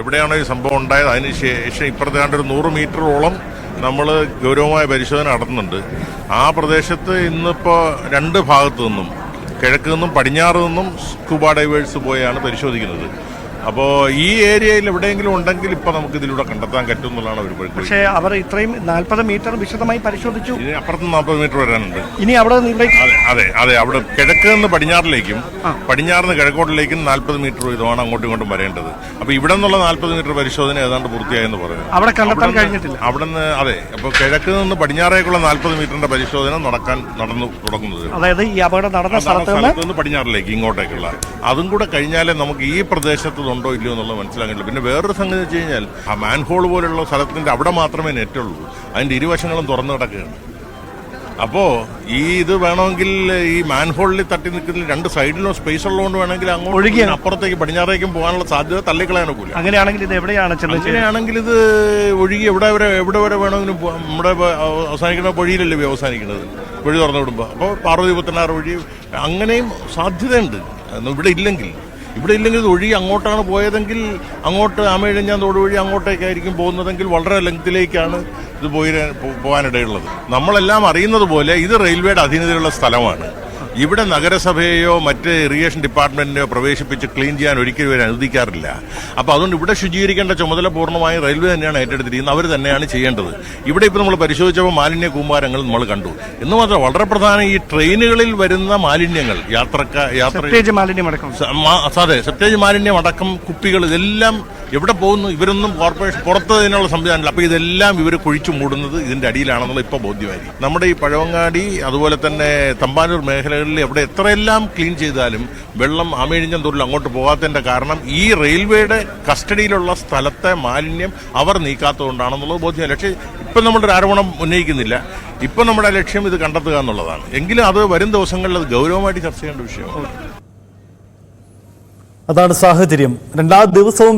എവിടെയാണോ ഈ സംഭവം ഉണ്ടായത്? അതിന് ശേഷം ഇപ്പുറത്തെ കണ്ട് ഒരു നൂറ് മീറ്ററോളം നമ്മൾ ഗൗരവമായ പരിശോധന നടത്തുന്നുണ്ട്. ആ പ്രദേശത്ത് ഇന്നിപ്പോൾ രണ്ട് ഭാഗത്തു നിന്നും കിഴക്ക് നിന്നും പടിഞ്ഞാറ് നിന്നും സ്കൂബ ഡൈവേഴ്സ് പോയാണ് പരിശോധിക്കുന്നത്. അപ്പോൾ ഈ ഏരിയയിൽ എവിടെയെങ്കിലും ഉണ്ടെങ്കിൽ ഇപ്പൊ നമുക്ക് ഇതിലൂടെ കണ്ടെത്താൻ പറ്റും എന്നുള്ളതാണ് പരിധി പക്ഷേ അവർ ഇത്രയും നാൽപ്പത് മീറ്റർ വിശദമായി പരിശോധിച്ചു. ഇതിന് അപ്പുറത്ത് നാൽപ്പത് മീറ്റർ വരാനുണ്ട്. ഇനി അവിടെ അതെ അതെ അതെ. അവിടെ കിഴക്ക് നിന്ന് പടിഞ്ഞാറിലേക്കും പടിഞ്ഞാറ് നിന്ന് കിഴക്കോട്ടിലേക്കും നാൽപ്പത് മീറ്റർ വീതമാണ് അങ്ങോട്ടും ഇങ്ങോട്ടും വരേണ്ടത്. അപ്പൊ ഇവിടെ നിന്നുള്ള നാൽപ്പത് മീറ്റർ പരിശോധന ഏതാണ്ട് പൂർത്തിയായെന്ന് പറയുന്നു. അവിടെ കണ്ടെത്താൻ കഴിഞ്ഞിട്ടില്ല. അവിടെ നിന്ന് അതെ. അപ്പൊ കിഴക്ക് നിന്ന് പടിഞ്ഞാറേക്കുള്ള നാൽപ്പത് മീറ്ററിന്റെ പരിശോധന നടക്കാൻ നടന്നു തുടങ്ങുന്നത്. അതായത് ഈ അപകടം നടന്ന സ്ഥലത്ത് നിന്ന് പടിഞ്ഞാറിലേക്ക് ഇങ്ങോട്ടേക്കുള്ള. അതും കൂടെ കഴിഞ്ഞാലേ നമുക്ക് ഈ പ്രദേശത്ത് ഉണ്ടോ ഇല്ലയോ എന്നുള്ളത് മനസ്സിലാക്കില്ല പിന്നെ വേറൊരു സംഗതി വെച്ച് കഴിഞ്ഞാൽ ആ മാൻഹോൾ പോലുള്ള സ്ഥലത്തിന്റെ അവിടെ മാത്രമേ നെറ്റുള്ളൂ അതിന്റെ ഇരുവശങ്ങളും തുറന്നു കിടക്കുകയാണ്. അപ്പോൾ ഈ ഇത് വേണമെങ്കിൽ ഈ മാൻഹോളിൽ തട്ടി നിൽക്കുന്ന രണ്ട് സൈഡിലും സ്പേസ് ഉള്ളതുകൊണ്ട് വേണമെങ്കിൽ അങ്ങോട്ട് അപ്പുറത്തേക്ക് പടിഞ്ഞാറേക്കും പോകാനുള്ള സാധ്യത തള്ളിക്കളയാനൊക്കില്ല അങ്ങനെയാണെങ്കിൽ ഇത് എവിടെയാണ്? അങ്ങനെയാണെങ്കിൽ ഇത് ഒഴുകി എവിടെ വരെ എവിടെ വരെ വേണമെങ്കിലും നമ്മുടെ അവസാനിക്കുന്ന വഴിയിലല്ലേ അവസാനിക്കുന്നത്? വഴി തുറന്നു വിടുമ്പോൾ അപ്പോൾ പാർവതി പുത്തനാറ് വഴി അങ്ങനെയും സാധ്യതയുണ്ട്. ഇവിടെ ഇല്ലെങ്കിൽ. ഇവിടെ ഇല്ലെങ്കിൽ ഇത് ഒഴുകി അങ്ങോട്ടാണ് പോയതെങ്കിൽ അങ്ങോട്ട് ആമയിഴഞ്ഞാൻ തോട് വഴി അങ്ങോട്ടേക്കായിരിക്കും പോകുന്നതെങ്കിൽ വളരെ ലെങ്തിലേക്കാണ് ഇത് പോയി പോകാനിടയുള്ളത്. നമ്മളെല്ലാം അറിയുന്നത് പോലെ ഇത് റെയിൽവേയുടെ അധീനതയിലുള്ള സ്ഥലമാണ്. ഇവിടെ നഗരസഭയെയോ മറ്റ് ഇറിഗേഷൻ ഡിപ്പാർട്ട്മെന്റിനെയോ പ്രവേശിപ്പിച്ച് ക്ലീൻ ചെയ്യാൻ ഒരിക്കലും ഇവർ അനുവദിക്കാറില്ല. അപ്പോൾ അതുകൊണ്ട് ഇവിടെ ശുചീകരിക്കേണ്ട ചുമതല പൂർണമായും റെയിൽവേ തന്നെയാണ് ഏറ്റെടുത്തിരിക്കുന്നത്. അവർ തന്നെയാണ് ചെയ്യേണ്ടത്. ഇവിടെ ഇപ്പോൾ നമ്മൾ പരിശോധിച്ചപ്പോൾ മാലിന്യ കൂമ്പാരങ്ങൾ നമ്മൾ കണ്ടു. എന്ന് മാത്രം വളരെ പ്രധാനം ഈ ട്രെയിനുകളിൽ വരുന്ന മാലിന്യങ്ങൾ യാത്രക്ക യാത്ര അതെ സത്യേജ് മാലിന്യം അടക്കം കുപ്പികൾ ഇതെല്ലാം എവിടെ പോകുന്നു? ഇവരൊന്നും കോർപ്പറേഷൻ പുറത്ത് ഇതിനുള്ള സംവിധാനമില്ല. അപ്പോൾ ഇതെല്ലാം ഇവർ കുഴിച്ചു മൂടുന്നത് ഇതിന്റെ അടിയിലാണെന്നുള്ള ഇപ്പോൾ ബോധ്യമായി. നമ്മുടെ ഈ പഴവങ്ങാടി അതുപോലെ തന്നെ തമ്പാനൂർ മേഖലകളിൽ എവിടെ എത്രയെല്ലാം ക്ലീൻ ചെയ്താലും വെള്ളം അമേഴിഞ്ഞം തൊഴിൽ അങ്ങോട്ട് പോകാത്തതിന്റെ കാരണം ഈ റെയിൽവേയുടെ കസ്റ്റഡിയിലുള്ള സ്ഥലത്തെ മാലിന്യം അവർ നീക്കാത്തതുകൊണ്ടാണെന്നുള്ളത് ബോധ്യം. പക്ഷേ ഇപ്പം നമ്മളൊരു ആരോപണം ഉന്നയിക്കുന്നില്ല. ഇപ്പം നമ്മുടെ ലക്ഷ്യം ഇത് കണ്ടെത്തുക എന്നുള്ളതാണ്. എങ്കിലും അത് വരും ദിവസങ്ങളിൽ അത് ഗൗരവമായിട്ട് ചർച്ച ചെയ്യേണ്ട വിഷയമാണ്. അതാണ് സാഹചര്യം. രണ്ടാം ദിവസവും